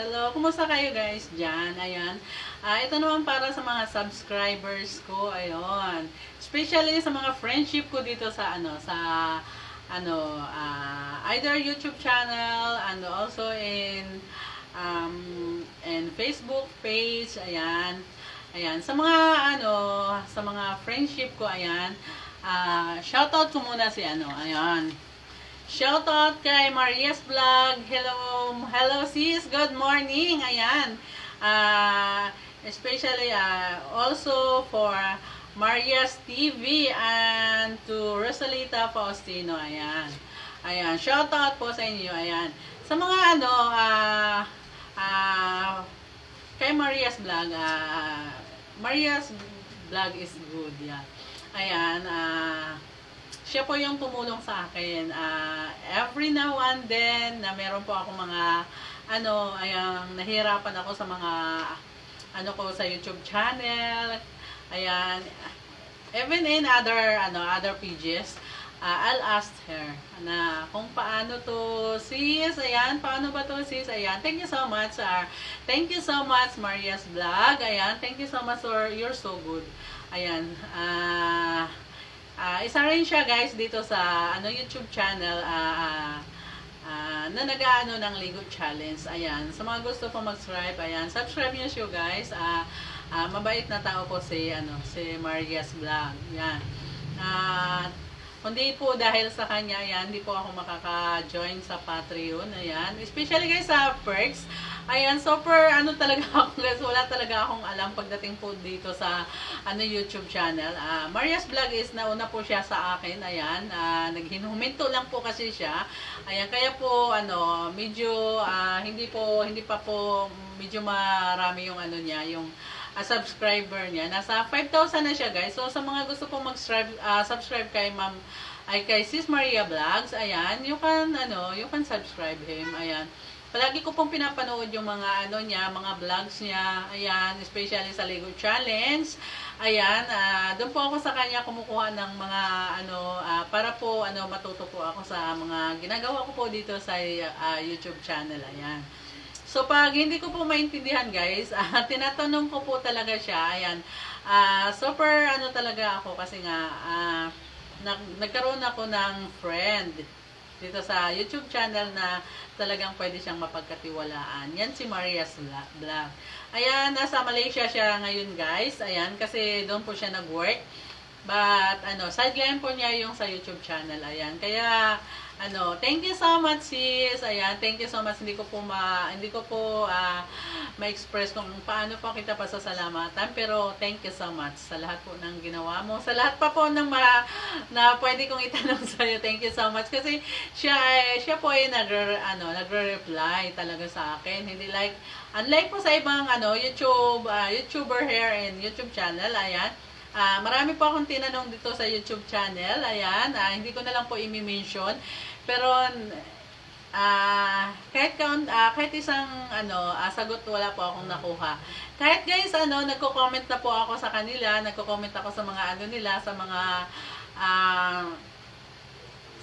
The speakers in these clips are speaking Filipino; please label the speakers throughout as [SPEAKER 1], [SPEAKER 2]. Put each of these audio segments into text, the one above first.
[SPEAKER 1] Hello, kumusta kayo guys dyan? Ayan. Ah, ito naman para sa mga subscribers ko. Ayun. Especially sa mga friendship ko dito sa ano, sa ano, ah, either YouTube channel and also in um, and Facebook page. Ayan. Ayan. Sa mga ano, sa mga friendship ko, ayan. Ah, shoutout ko muna si ano, ayan. Shoutout kay Maria's Vlog. Hello, hello sis. Good morning. Ayan. Ah, especially ah, also for Maria's TV and to Rosalita Faustino. Ayan. Ayan. Shoutout po sa inyo. Ayan. Sa mga ano, ah, ah, kay Maria's Vlog, ah, Maria's Vlog is good. Yan. Ayan. Ah, siya po yung tumulong sa akin. Ah, every now and then, na meron po ako mga, ano, ayang nahirapan ako sa mga, ano ko, sa YouTube channel. Ayan. Even in other, ano, other pages, ah, I'll ask her na kung paano to, sis, ayan, paano ba to, sis, ayan, thank you so much, ah, thank you so much, Maria's Vlog, ayan, thank you so much, sir, you're so good, ayan, ah, Ah, isa rin siya guys dito sa ano YouTube channel ah, ah, na nag-aano ng Ligo Challenge. Ayan, sa mga gusto po mag-subscribe, ayan, subscribe niyo siya guys. Ah, ah, mabait na tao po si ano, si Maria's Vlog. Yan. Ah, kundi po dahil sa kanya, ayan, hindi po ako makaka-join sa Patreon. Ayan, especially guys sa perks. Ayan, super ano talaga ako guys, wala talaga akong alam pagdating po dito sa ano YouTube channel. Ah, Maria's Vlog is nauna po siya sa akin. Ayan, ah, naghinuminto lang po kasi siya. Ayan, kaya po ano, medyo ah, hindi po hindi pa po medyo marami yung ano niya, yung ah, subscriber niya. Nasa 5,000 na siya, guys. So sa mga gusto pong mag-subscribe ah, subscribe kay Ma'am ay kay Sis Maria Vlogs, ayan, you can ano, you can subscribe him. Ayan. Palagi ko pong pinapanood yung mga ano niya, mga vlogs niya. Ayan, especially sa Lego Challenge. Ayan, ah, doon po ako sa kanya kumukuha ng mga ano ah, para po ano matuto po ako sa mga ginagawa ko po dito sa ah, YouTube channel. Ayan. So pag hindi ko po maintindihan guys, ah, tinatanong ko po talaga siya. Ayan. Ah, super ano talaga ako kasi nga ah, nag, nagkaroon ako ng friend dito sa YouTube channel na talagang pwede siyang mapagkatiwalaan. Yan si Maria's Vlog. Ayan, nasa Malaysia siya ngayon guys. Ayan, kasi doon po siya nag-work. But, ano, sideline po niya yung sa YouTube channel. Ayan, kaya, ano, thank you so much sis. Ayan, thank you so much. Hindi ko po ma, hindi ko po ah, ma-express kung paano po kita pasasalamatan. Pero, thank you so much sa lahat po ng ginawa mo. Sa lahat pa po ng ma, na pwede kong itanong sa'yo. Thank you so much. Kasi, siya, siya po ay nagre, ano, nagre-reply talaga sa akin. Hindi like, unlike po sa ibang, ano, YouTube, ah, YouTuber here and YouTube channel, ayan, Ah, marami po akong tinanong dito sa YouTube channel. Ayan, ah, hindi ko na lang po i-mention. Pero ah kahit count, ah, kahit isang ano, ah, sagot wala po akong nakuha. Kahit guys, ano, nagko-comment na po ako sa kanila, nagko-comment ako sa mga ano nila, sa mga ah,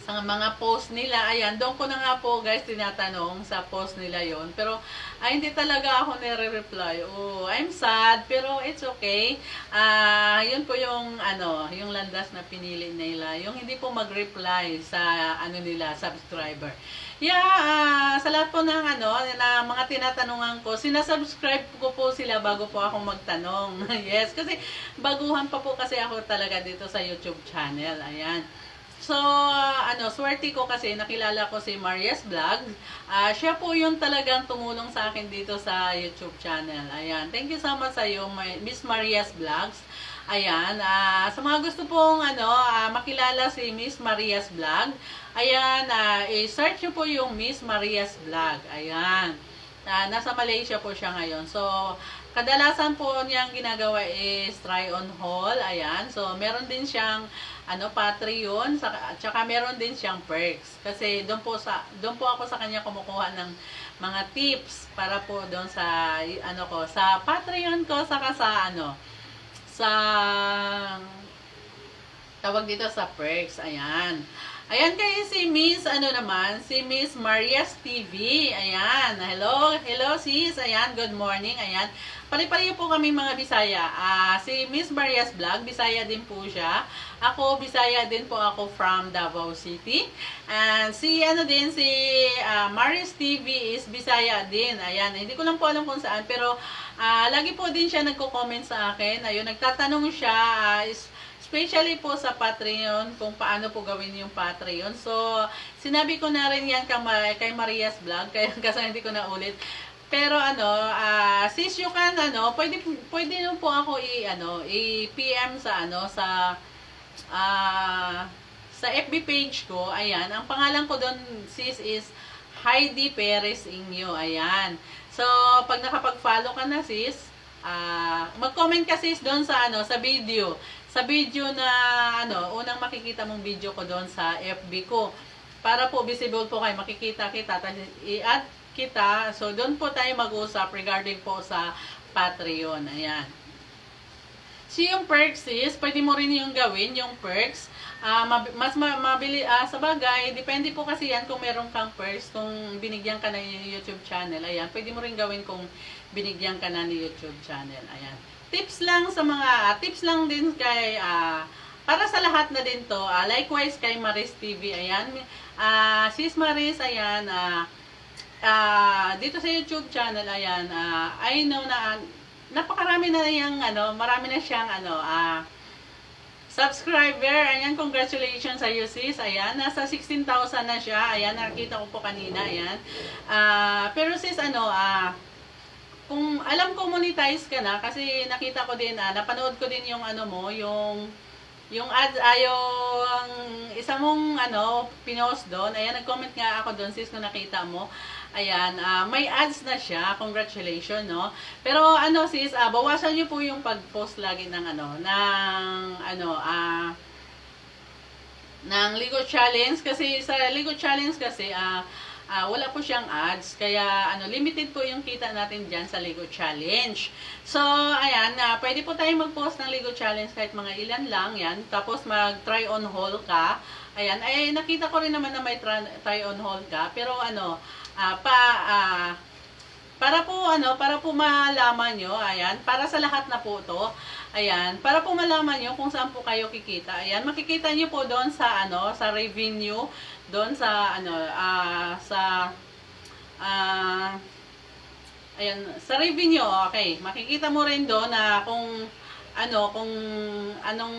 [SPEAKER 1] sa mga post nila, ayan, doon ko na nga po guys tinatanong sa post nila yon pero ay hindi talaga ako nire-reply. Oh, I'm sad, pero it's okay. Ah, yun po yung ano, yung landas na pinili nila, yung hindi po mag-reply sa ano nila, subscriber. Yeah, ah, sa lahat po ng ano, na mga tinatanungan ko, sinasubscribe ko po sila bago po ako magtanong. yes, kasi baguhan pa po kasi ako talaga dito sa YouTube channel. Ayan. So, ah, ano, swerte ko kasi nakilala ko si Maria's Vlog. Ah, siya po yung talagang tumulong sa akin dito sa YouTube channel. Ayan. Thank you so much sa iyo, Miss Maria's Vlogs. Ayan. ah, sa mga gusto pong ano, ah, makilala si Miss Maria's Vlog, ayan, ah, i-search niyo po yung Miss Maria's Vlog. Ayan. Ah, nasa Malaysia po siya ngayon. So, kadalasan po niyang ginagawa is try on haul. Ayan. So, meron din siyang ano Patreon sa at saka meron din siyang perks kasi doon po sa doon po ako sa kanya kumukuha ng mga tips para po doon sa ano ko sa Patreon ko saka sa ano sa tawag dito sa perks ayan Ayan kayo si Miss, ano naman, si Miss Marias TV. Ayan, hello, hello sis. Ayan, good morning. Ayan, pari-pariyo po kami mga Bisaya. Ah, si Miss Marias Vlog, Bisaya din po siya. Ako, Bisaya din po ako from Davao City. And si, ano din, si ah, Marias TV is Bisaya din. Ayan, hindi ko lang po alam kung saan, pero ah, lagi po din siya nagko-comment sa akin. Ayun, nagtatanong siya, ah, is, Especially po sa Patreon, kung paano po gawin yung Patreon. So, sinabi ko na rin yan kay, Ma- kay Maria's Vlog, kaya kasi hindi ko na ulit. Pero ano, ah sis you can ano, pwede pwede nyo po ako i ano, i-PM sa ano sa ah sa FB page ko. Ayan, ang pangalan ko doon sis is Heidi Perez Inyo. Ayan. So, pag nakapag-follow ka na sis, ah mag-comment ka sis doon sa ano, sa video sa video na ano, unang makikita mong video ko doon sa FB ko. Para po visible po kayo, makikita kita, i-add kita. So, doon po tayo mag-usap regarding po sa Patreon. Ayan. So, yung perks is, pwede mo rin yung gawin, yung perks. Mab- mas ma- mabili, ah, sa bagay, depende po kasi yan kung meron kang perks, kung binigyan ka na yung YouTube channel, ayan, pwede mo rin gawin kung binigyan ka na ni YouTube channel, ayan. Tips lang sa mga, tips lang din kay, ah, para sa lahat na din to, ah, likewise kay Maris TV, ayan, ah, sis Maris, ayan, ah, ah, dito sa YouTube channel, ayan, ah, I know na, napakarami na yung, ano, marami na siyang, ano, ah, subscriber. Ayan, congratulations sa iyo sis. Ayan, nasa 16,000 na siya. Ayan, nakita ko po kanina. Ayan. Ah, pero sis, ano, ah, kung alam ko monetize ka na, kasi nakita ko din, ah, napanood ko din yung ano mo, yung yung ads, ah, yung isa mong ano, pinost doon. Ayan, nag-comment nga ako doon sis kung nakita mo. Ayan, ah, may ads na siya. Congratulations, no? Pero ano sis, ah, bawasan niyo po yung pag-post lagi ng ano, ng ano, ah, ng Ligo Challenge kasi sa Ligo Challenge kasi ah ah, wala po siyang ads kaya ano limited po yung kita natin diyan sa Ligo Challenge. So ayan, na pwede po tayong mag-post ng Ligo Challenge kahit mga ilan lang 'yan. Tapos mag-try on haul ka. Ayan, ay nakita ko rin naman na may try on haul ka pero ano ah, pa ah, para po ano, para po malaman nyo, ayan, para sa lahat na po to, ayan, para po malaman nyo kung saan po kayo kikita, ayan, makikita nyo po doon sa ano, sa revenue, doon sa ano, ah, sa, ah, ayan, sa revenue, okay, makikita mo rin doon na kung, ano, kung anong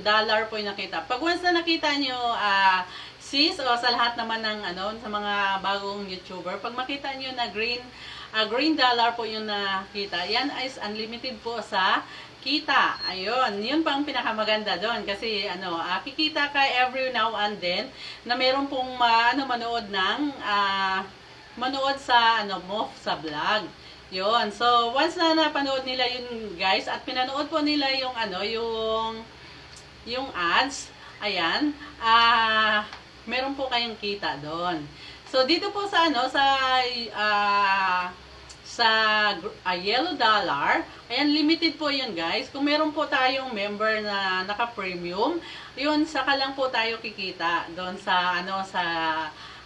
[SPEAKER 1] dollar po yung nakita. Pag once na nakita nyo, ah, sis, o sa lahat naman ng, ano, sa mga bagong YouTuber, pag makita nyo na green, ah, green dollar po yung nakita, yan is unlimited po sa kita. Ayun, yun pa ang pinakamaganda doon kasi ano, ah, kikita ka every now and then na meron pong ma, ano, manood ng ah, manood sa ano mo sa vlog. Yun. So, once na napanood nila yun, guys, at pinanood po nila yung ano, yung yung ads, ayan, ah, meron po kayong kita doon. So, dito po sa ano, sa ah, sa ah, yellow dollar, ayan, limited po yun guys. Kung meron po tayong member na naka-premium, yun, saka lang po tayo kikita doon sa, ano, sa,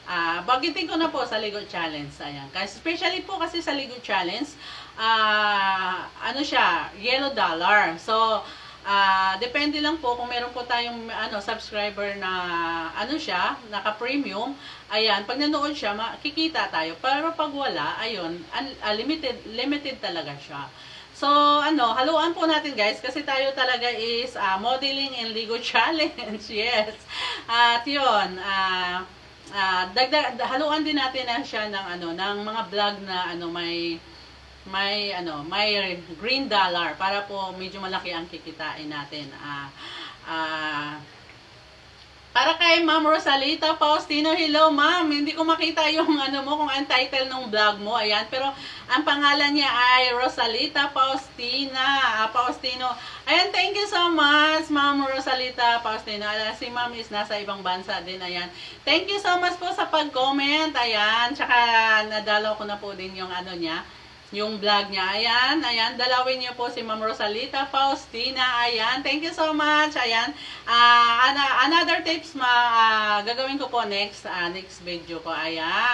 [SPEAKER 1] ah, bagitin ko na po sa Ligo Challenge. Ayan. Kasi, especially po kasi sa Ligo Challenge, ah, ano siya, yellow dollar. So, Ah, depende lang po kung meron po tayong ano subscriber na ano siya, naka-premium. Ayan, pag nanood siya, makikita tayo. Pero pag wala, ayun, un- ah, limited limited talaga siya. So, ano, haluan po natin guys kasi tayo talaga is ah, modeling and Lego challenge. yes. At 'yun, ah ah, dagdag haluan din natin na siya ng ano, ng mga vlog na ano may may ano, may green dollar para po medyo malaki ang kikitain natin. Ah, ah, para kay Ma'am Rosalita Faustino, hello ma'am. Hindi ko makita yung ano mo kung ang title ng vlog mo. Ayan, pero ang pangalan niya ay Rosalita Faustina. Ah, Faustino. Ayan, thank you so much, Ma'am Rosalita Faustino. Ala, si Ma'am is nasa ibang bansa din. Ayan. Thank you so much po sa pag-comment. Ayan, tsaka nadalaw ko na po din yung ano niya yung vlog niya. Ayan, ayan, dalawin niyo po si Ma'am Rosalita Faustina. Ayan, thank you so much. Ayan, ana- another tips ma ah, gagawin ko po next, ah, next video ko. Ayan.